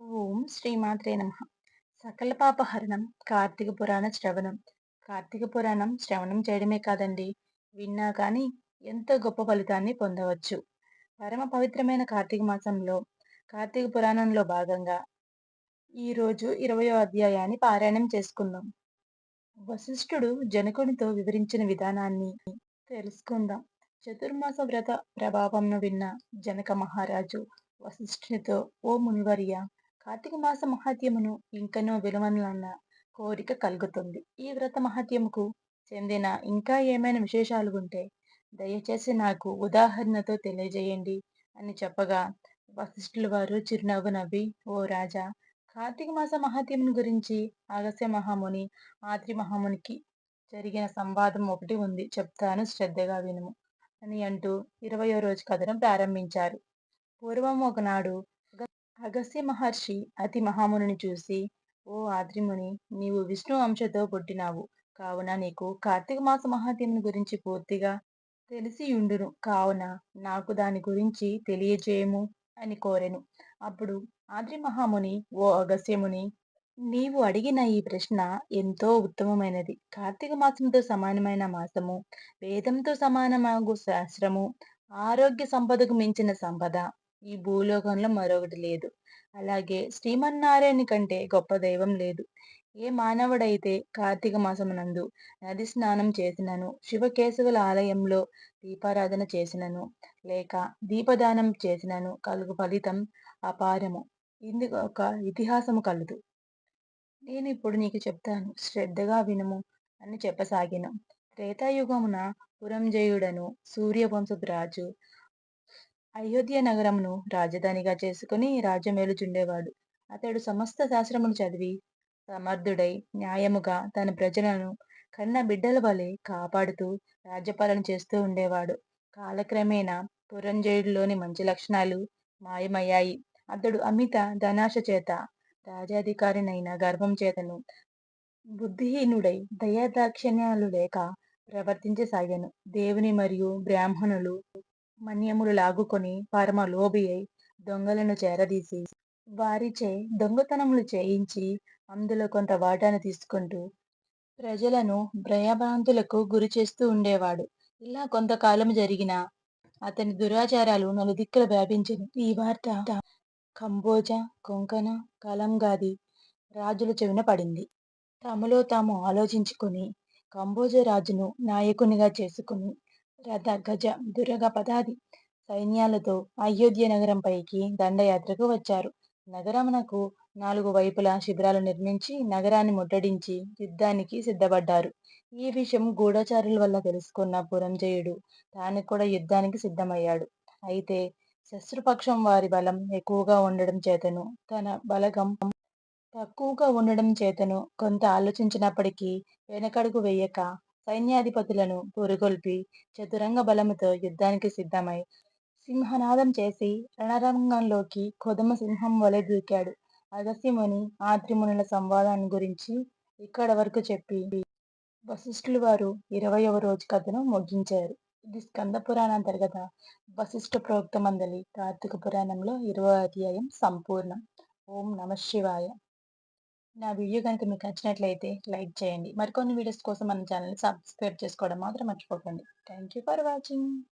ఓం శ్రీమాత్రే నమ. సకల పాపహరణం కార్తీక పురాణ శ్రవణం. కార్తీక పురాణం శ్రవణం చేయడమే కాదండి. విన్నా కానీ ఎంతో గొప్ప ఫలితాన్ని పొందవచ్చు. పరమ పవిత్రమైన కార్తీక మాసంలో కార్తీక పురాణంలో భాగంగా ఈరోజు ఇరవయో అధ్యాయాన్ని పారాయణం చేసుకుందాం. వశిష్ఠుడు జనకునితో వివరించిన విధానాన్ని తెలుసుకుందాం. చతుర్మాస వ్రత ప్రభావంను విన్న జనక మహారాజు వశిష్ఠునితో ఓ మునివర్య కార్తీక మాస మహాత్యమును ఇంకనూ విలువనలన్న కోరిక కలుగుతుంది. ఈ వ్రత మహాత్యముకు చెందిన ఇంకా ఏమైనా విశేషాలు ఉంటే దయచేసి నాకు ఉదాహరణతో తెలియజేయండి అని చెప్పగా వశిష్ఠుల వారు చిరునవ్వు నవ్వి ఓ రాజా కార్తీక మాస మహాత్యముని గురించి ఆగస్య మహాముని ఆత్రి మహామునికి జరిగిన సంవాదం ఒకటి ఉంది. చెప్తాను శ్రద్ధగా వినుము అని అంటూ ఇరవయో రోజు కథను ప్రారంభించారు. పూర్వం ఒకనాడు అగస్య మహర్షి అతి మహాముని చూసి ఓ ఆద్రిముని నీవు విష్ణు అంశతో పుట్టినావు. కావున నీకు కార్తీక మాస మహాత్మ్యం గురించి పూర్తిగా తెలిసి ఉండును కావున నాకు దాని గురించి తెలియజేయము అని కోరెను. అప్పుడు ఆద్రి మహాముని ఓ అగస్యముని నీవు అడిగిన ఈ ప్రశ్న ఎంతో ఉత్తమమైనది. కార్తీక మాసంతో సమానమైన మాసము వేదంతో సమానమగు శాస్త్రము ఆరోగ్య సంపదకు మించిన సంపద ఈ భూలోకంలో మరొకటి లేదు. అలాగే శ్రీమన్నారాయణ కంటే గొప్ప దైవం లేదు. ఏ మానవుడైతే కార్తీక మాసమునందు నది స్నానం చేసినను శివకేశవుల ఆలయంలో దీపారాధన చేసినను లేక దీపదానం చేసినను కలుగు ఫలితం అపారము. ఇందుకు ఒక ఇతిహాసము కలదు. నేను ఇప్పుడు నీకు చెప్తాను శ్రద్ధగా వినుము అని చెప్పసాగాను. త్రేతాయుగమున పురంజయుడను సూర్యవంశపు రాజు అయోధ్య నగరమును రాజధానిగా చేసుకుని రాజ్యమేలుచుండేవాడు అతడు సమస్త శాస్త్రములు చదివి సమర్థుడై న్యాయముగా తన ప్రజలను కన్న బిడ్డల వలె కాపాడుతూ రాజ్యపాలన చేస్తూ ఉండేవాడు. కాలక్రమేణా పురంజయుడిలోని మంచి లక్షణాలు మాయమయ్యాయి. అతడు అమిత ధనాశ చేత రాజాధికారినైన గర్భం చేతను బుద్ధిహీనుడై దయాదాక్షిణ్యాలు లేక ప్రవర్తించసాగాను. దేవుని మరియు బ్రాహ్మణులు మన్యములు లాగుకొని పరమ లోబి అయి దొంగలను చేరదీసి వారిచే దొంగతనములు చేయించి అందులో కొంత వాటాను తీసుకుంటూ ప్రజలను భయభ్రాంతులకు గురి చేస్తూ ఉండేవాడు. ఇలా కొంతకాలం జరిగిన అతని దురాచారాలు నలుదిక్కులు వ్యాపించను ఈ వార్త కంబోజ కొంకణ కలంగాది రాజుల చెవిన పడింది. తమలో తాము ఆలోచించుకుని కంబోజ రాజును నాయకునిగా చేసుకుని రథ గజ దురగ పదాది సైన్యాలతో అయోధ్య నగరంపైకి దండయాత్రకు వచ్చారు. నగరమునకు నాలుగు వైపులా శిబిరాలు నిర్మించి నగరాన్ని ముట్టడించి యుద్ధానికి సిద్ధపడ్డారు. ఈ విషయం గూఢచారుల వల్ల తెలుసుకున్న పురంజయుడు తాను కూడా యుద్ధానికి సిద్ధమయ్యాడు. అయితే శత్రుపక్షం వారి బలం ఎక్కువగా ఉండడం చేతను తన బలగం తక్కువగా ఉండడం చేతను కొంత ఆలోచించినప్పటికీ వెనకడుగు వేయక సైన్యాధిపతులను పురుగొల్పి చతురంగ బలముతో యుద్ధానికి సిద్ధమై సింహనాదం చేసి రణరంగంలోకి కొదమ సింహం వలె దూకాడు. అగస్యముని ఆత్రిమునుల సంవాదాన్ని గురించి ఇక్కడ వరకు చెప్పి వశిష్ఠులు వారు ఇరవయవ రోజు కథను ముగించారు. ఇది స్కంద పురాణ అంతర్గత వశిష్ఠ ప్రోక్త మందలి కార్తీక పురాణంలో ఇరవై అధ్యాయం సంపూర్ణం. ఓం నమ శివాయ. నా వీడియో కనుక మీకు నచ్చినట్లయితే లైక్ చేయండి. మరికొన్ని వీడియోస్ కోసం మన ఛానల్ సబ్స్క్రైబ్ చేసుకోవడం మాత్రం మర్చిపోకండి. Thank you for watching.